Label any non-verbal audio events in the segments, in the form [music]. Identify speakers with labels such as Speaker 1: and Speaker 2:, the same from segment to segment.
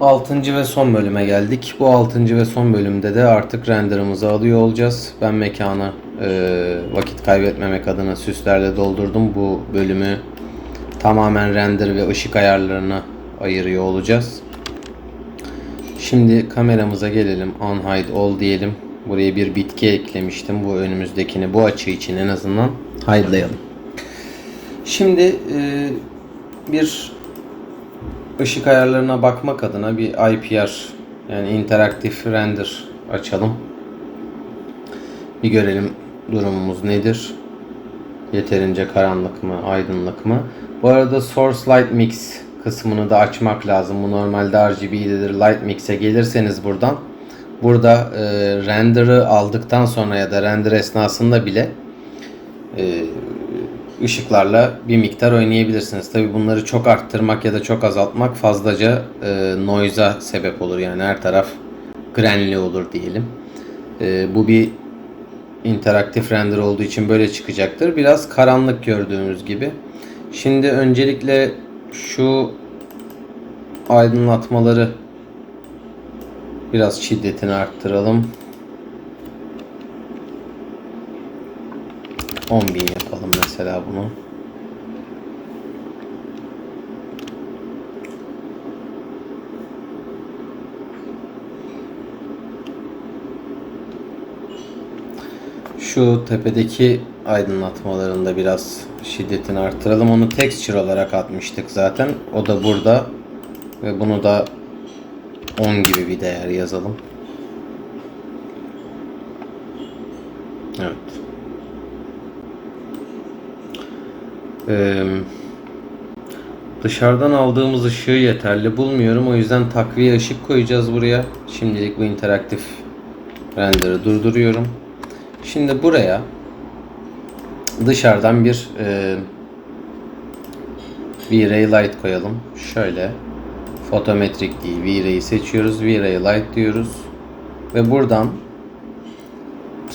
Speaker 1: Altıncı ve son bölüme geldik. Bu altıncı ve son bölümde de artık renderımızı alıyor olacağız. Ben mekanı e, vakit kaybetmemek adına süslerle doldurdum. Bu bölümü tamamen render ve ışık ayarlarına ayırıyor olacağız. Şimdi kameramıza gelelim. Unhide all diyelim. Buraya bir bitki eklemiştim. Bu önümüzdekini bu açı için en azından hide'layalım. Şimdi e, bir ışık ayarlarına bakmak adına bir IPR yani interaktif render açalım. Bir görelim durumumuz nedir. Yeterince karanlık mı, aydınlık mı? Bu arada Source Light Mix kısmını da açmak lazım. Bu normalde RGB'dedir. Light Mix'e gelirseniz buradan burada e, render'ı aldıktan sonra ya da render esnasında bile e, ışıklarla bir miktar oynayabilirsiniz. Tabi bunları çok arttırmak ya da çok azaltmak fazlaca e, noise'a sebep olur. Yani her taraf grenli olur diyelim. E, bu bir interaktif render olduğu için böyle çıkacaktır. Biraz karanlık gördüğümüz gibi. Şimdi öncelikle şu aydınlatmaları biraz şiddetini arttıralım. 10.000 yapalım mesela bunu. Şu tepedeki aydınlatmalarında biraz şiddetini arttıralım. Onu texture olarak atmıştık zaten. O da burada. Ve bunu da 10 gibi bir değer yazalım. Evet. Ee, dışarıdan aldığımız ışığı yeterli bulmuyorum. O yüzden takviye ışık koyacağız buraya. Şimdilik bu interaktif render'ı durduruyorum. Şimdi buraya dışarıdan bir e, V-Ray Light koyalım. Şöyle fotometrik değil V-Ray'i seçiyoruz. V-Ray Light diyoruz. Ve buradan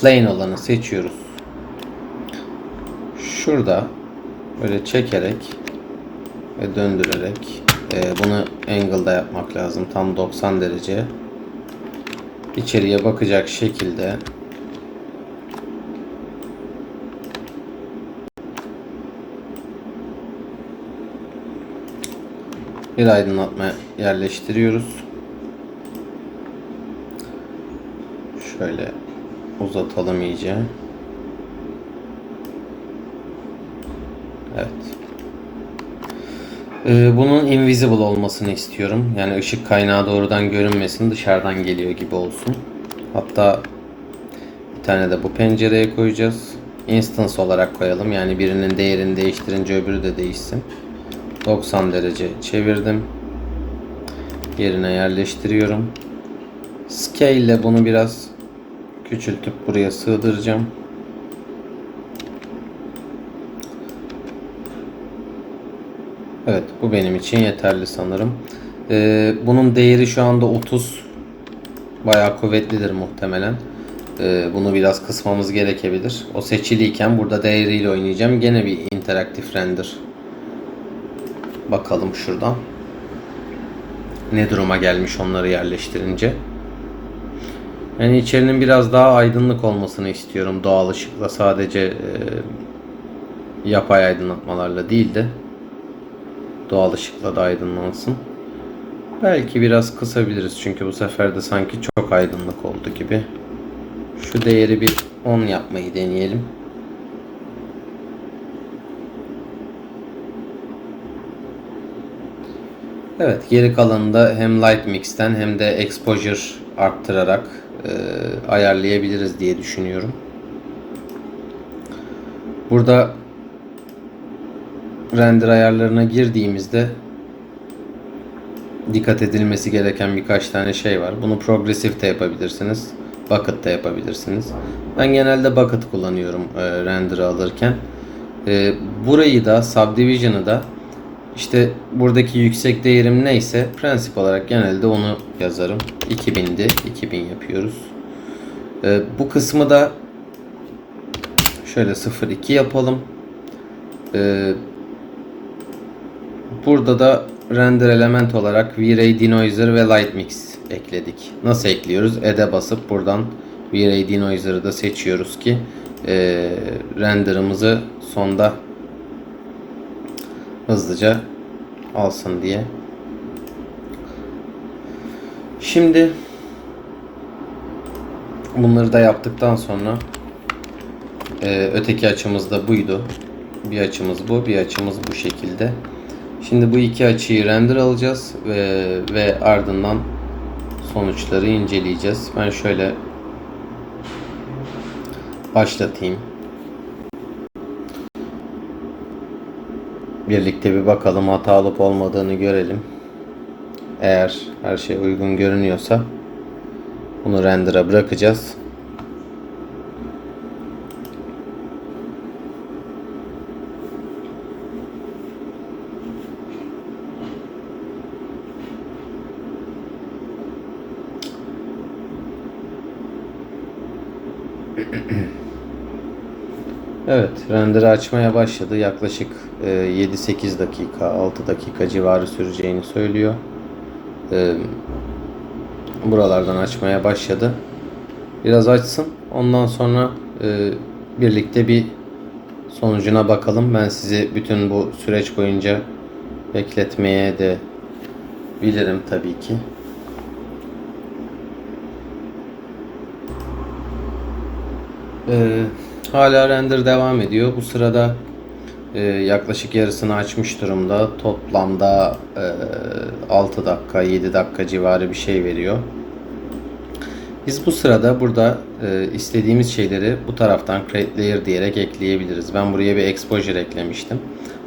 Speaker 1: plane olanı seçiyoruz. Şurada böyle çekerek ve döndürerek e, bunu angle'da yapmak lazım. Tam 90 derece içeriye bakacak şekilde bir aydınlatma yerleştiriyoruz. Şöyle uzatalım iyice. Evet. Ee, bunun invisible olmasını istiyorum. Yani ışık kaynağı doğrudan görünmesin, dışarıdan geliyor gibi olsun. Hatta bir tane de bu pencereye koyacağız. Instance olarak koyalım. Yani birinin değerini değiştirince öbürü de değişsin. 90 derece çevirdim. Yerine yerleştiriyorum. Scale ile bunu biraz küçültüp buraya sığdıracağım. Evet bu benim için yeterli sanırım. Ee, bunun değeri şu anda 30. Bayağı kuvvetlidir muhtemelen. Ee, bunu biraz kısmamız gerekebilir. O seçiliyken burada değeriyle oynayacağım. Gene bir interaktif render. Bakalım şuradan. Ne duruma gelmiş onları yerleştirince. Yani içerinin biraz daha aydınlık olmasını istiyorum doğal ışıkla sadece e, yapay aydınlatmalarla değil de doğal ışıkla da aydınlansın. Belki biraz kısabiliriz çünkü bu sefer de sanki çok aydınlık oldu gibi. Şu değeri bir 10 yapmayı deneyelim. Evet geri kalanında hem Light Mix'ten hem de Exposure arttırarak e, ayarlayabiliriz diye düşünüyorum. Burada render ayarlarına girdiğimizde dikkat edilmesi gereken birkaç tane şey var. Bunu progresif de yapabilirsiniz. Bucket da yapabilirsiniz. Ben genelde bucket kullanıyorum e, render'ı alırken. E, burayı da subdivision'ı da işte buradaki yüksek değerim neyse prensip olarak genelde onu yazarım. 2000'di. 2000 yapıyoruz. E, bu kısmı da şöyle 0.2 yapalım. E, burada da render element olarak V-Ray Denoiser ve Light Mix ekledik. Nasıl ekliyoruz? Add'e basıp buradan V-Ray Denoiser'ı da seçiyoruz ki e, renderımızı sonda hızlıca alsın diye. Şimdi bunları da yaptıktan sonra e, öteki açımız da buydu. Bir açımız bu, bir açımız bu şekilde. Şimdi bu iki açıyı render alacağız ve, ve ardından sonuçları inceleyeceğiz. Ben şöyle başlatayım. Birlikte bir bakalım hata olup olmadığını görelim. Eğer her şey uygun görünüyorsa bunu render'a bırakacağız. [clears throat] Evet, render açmaya başladı. Yaklaşık e, 7-8 dakika, 6 dakika civarı süreceğini söylüyor. E, buralardan açmaya başladı. Biraz açsın. Ondan sonra e, birlikte bir sonucuna bakalım. Ben sizi bütün bu süreç boyunca bekletmeye de bilirim tabii ki. Ee, hala render devam ediyor. Bu sırada e, yaklaşık yarısını açmış durumda. Toplamda e, 6 dakika, 7 dakika civarı bir şey veriyor. Biz bu sırada burada e, istediğimiz şeyleri bu taraftan create layer diyerek ekleyebiliriz. Ben buraya bir exposure eklemiştim.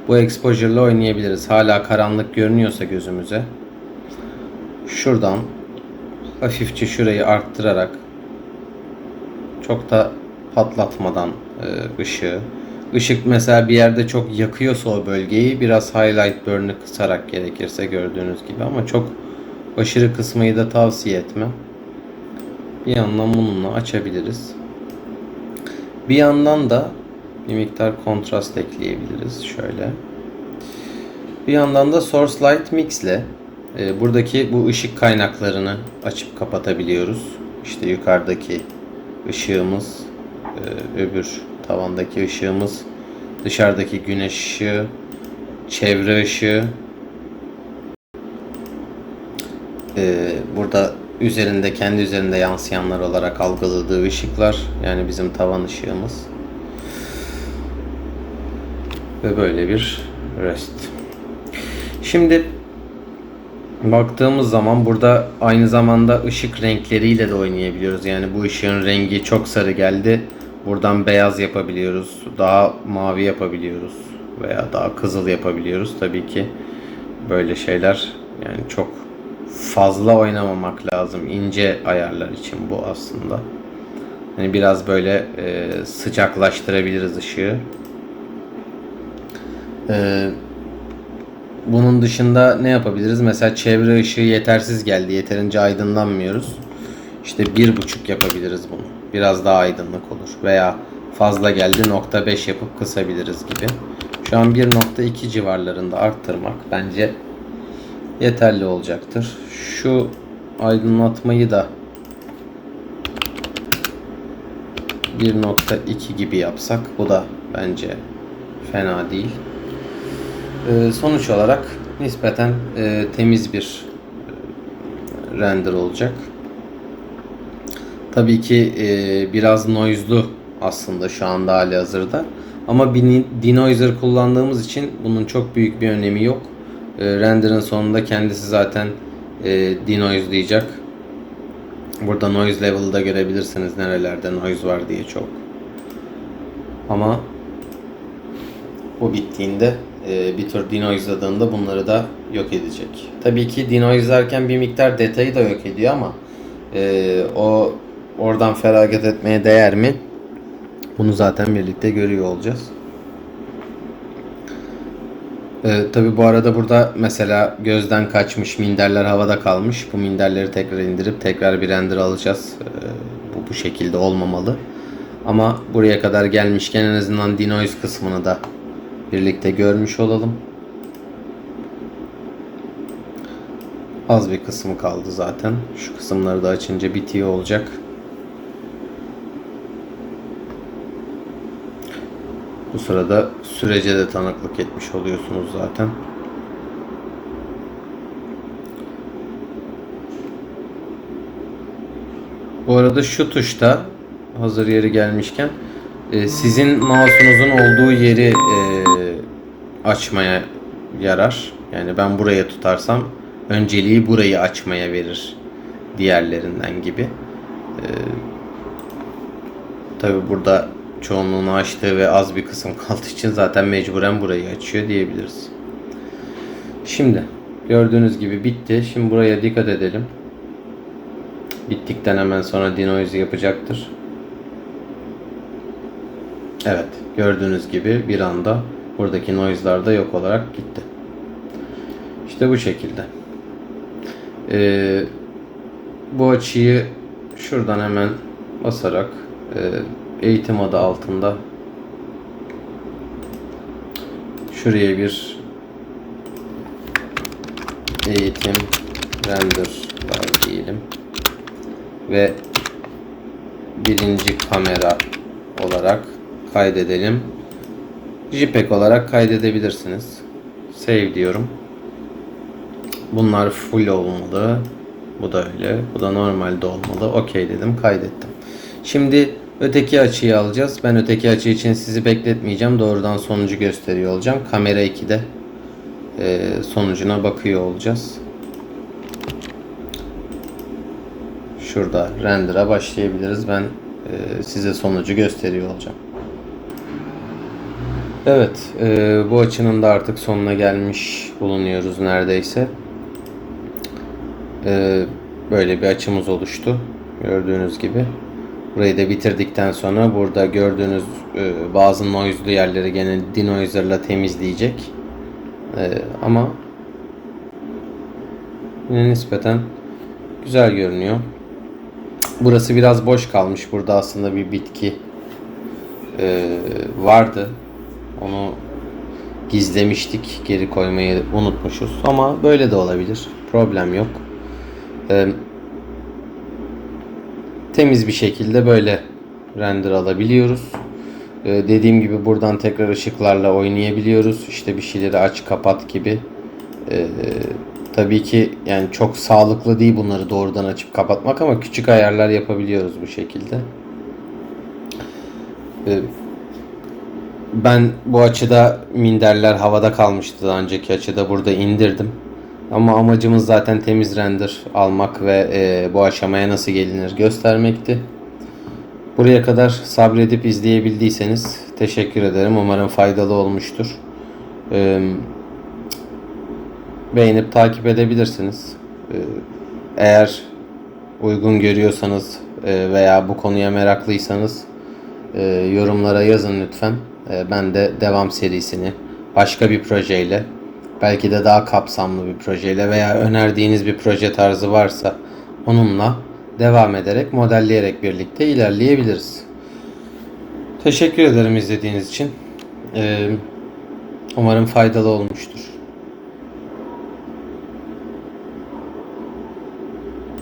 Speaker 1: Bu exposure ile oynayabiliriz. Hala karanlık görünüyorsa gözümüze. Şuradan hafifçe şurayı arttırarak çok da patlatmadan e, ışığı. Işık mesela bir yerde çok yakıyorsa o bölgeyi biraz highlight burn'ı kısarak gerekirse gördüğünüz gibi ama çok aşırı kısmayı da tavsiye etmem. Bir yandan bununla açabiliriz. Bir yandan da bir miktar kontrast ekleyebiliriz şöyle. Bir yandan da Source Light Mix ile e, buradaki bu ışık kaynaklarını açıp kapatabiliyoruz. İşte yukarıdaki ışığımız, öbür tavandaki ışığımız, dışarıdaki güneş ışığı, çevre ışığı. E, burada üzerinde kendi üzerinde yansıyanlar olarak algıladığı ışıklar yani bizim tavan ışığımız. Ve böyle bir rest. Şimdi baktığımız zaman burada aynı zamanda ışık renkleriyle de oynayabiliyoruz. Yani bu ışığın rengi çok sarı geldi. Buradan beyaz yapabiliyoruz. Daha mavi yapabiliyoruz. Veya daha kızıl yapabiliyoruz. Tabii ki böyle şeyler yani çok fazla oynamamak lazım. ince ayarlar için bu aslında. Yani biraz böyle e, sıcaklaştırabiliriz ışığı. E, bunun dışında ne yapabiliriz? Mesela çevre ışığı yetersiz geldi. Yeterince aydınlanmıyoruz. İşte bir buçuk yapabiliriz bunu. Biraz daha aydınlık olur. Veya fazla geldi nokta 5 yapıp kısabiliriz gibi. Şu an 1.2 civarlarında arttırmak bence yeterli olacaktır. Şu aydınlatmayı da 1.2 gibi yapsak bu da bence fena değil. Ee, sonuç olarak nispeten e, temiz bir e, render olacak. Tabii ki e, biraz noise'lu aslında şu anda hali hazırda. Ama bir denoiser kullandığımız için bunun çok büyük bir önemi yok. E, render'ın sonunda kendisi zaten e, denoise'layacak. Burada noise level'da görebilirsiniz nerelerde noise var diye çok. Ama bu bittiğinde e, bir tür denoise'ladığında bunları da yok edecek. Tabii ki denoise'larken bir miktar detayı da yok ediyor ama e, o oradan feragat etmeye değer mi? Bunu zaten birlikte görüyor olacağız. Ee, tabi bu arada burada mesela gözden kaçmış minderler havada kalmış. Bu minderleri tekrar indirip tekrar bir render alacağız. Ee, bu bu şekilde olmamalı. Ama buraya kadar gelmişken en azından denoise kısmını da birlikte görmüş olalım. Az bir kısmı kaldı zaten. Şu kısımları da açınca bitiyor olacak. Bu sırada sürece de tanıklık etmiş oluyorsunuz zaten. Bu arada şu tuşta hazır yeri gelmişken e, sizin mouse'unuzun olduğu yeri e, açmaya yarar. Yani ben buraya tutarsam önceliği burayı açmaya verir diğerlerinden gibi. E, Tabi burada çoğunluğunu açtığı ve az bir kısım kaldığı için zaten mecburen burayı açıyor diyebiliriz. Şimdi gördüğünüz gibi bitti. Şimdi buraya dikkat edelim. Bittikten hemen sonra denoise yapacaktır. Evet gördüğünüz gibi bir anda buradaki noise'lar da yok olarak gitti. İşte bu şekilde. Ee, bu açıyı şuradan hemen basarak e, eğitim adı altında şuraya bir eğitim render var diyelim ve birinci kamera olarak kaydedelim. JPEG olarak kaydedebilirsiniz. Save diyorum. Bunlar full olmalı. Bu da öyle. Bu da normalde olmalı. Okey dedim. Kaydettim. Şimdi öteki açıyı alacağız. Ben öteki açı için sizi bekletmeyeceğim. Doğrudan sonucu gösteriyor olacağım. Kamera 2'de e, sonucuna bakıyor olacağız. Şurada render'a başlayabiliriz. Ben e, size sonucu gösteriyor olacağım. Evet, e, bu açının da artık sonuna gelmiş bulunuyoruz neredeyse. Böyle bir açımız oluştu. Gördüğünüz gibi. Burayı da bitirdikten sonra burada gördüğünüz e, bazı noise'lu yerleri gene denoiser'la temizleyecek. E, ama yine nispeten güzel görünüyor. Burası biraz boş kalmış. Burada aslında bir bitki e, vardı. Onu gizlemiştik. Geri koymayı unutmuşuz. Ama böyle de olabilir. Problem yok. E, temiz bir şekilde böyle render alabiliyoruz. E, dediğim gibi buradan tekrar ışıklarla oynayabiliyoruz. İşte bir şeyleri aç kapat gibi. E, tabii ki yani çok sağlıklı değil bunları doğrudan açıp kapatmak ama küçük ayarlar yapabiliyoruz bu şekilde. E, ben bu açıda minderler havada kalmıştı daha önceki açıda burada indirdim. Ama amacımız zaten temiz render almak ve e, bu aşamaya nasıl gelinir göstermekti. Buraya kadar sabredip izleyebildiyseniz teşekkür ederim. Umarım faydalı olmuştur. Ee, beğenip takip edebilirsiniz. Ee, eğer uygun görüyorsanız e, veya bu konuya meraklıysanız e, yorumlara yazın lütfen. E, ben de devam serisini başka bir projeyle belki de daha kapsamlı bir projeyle veya önerdiğiniz bir proje tarzı varsa onunla devam ederek modelleyerek birlikte ilerleyebiliriz. Teşekkür ederim izlediğiniz için. Ee, umarım faydalı olmuştur.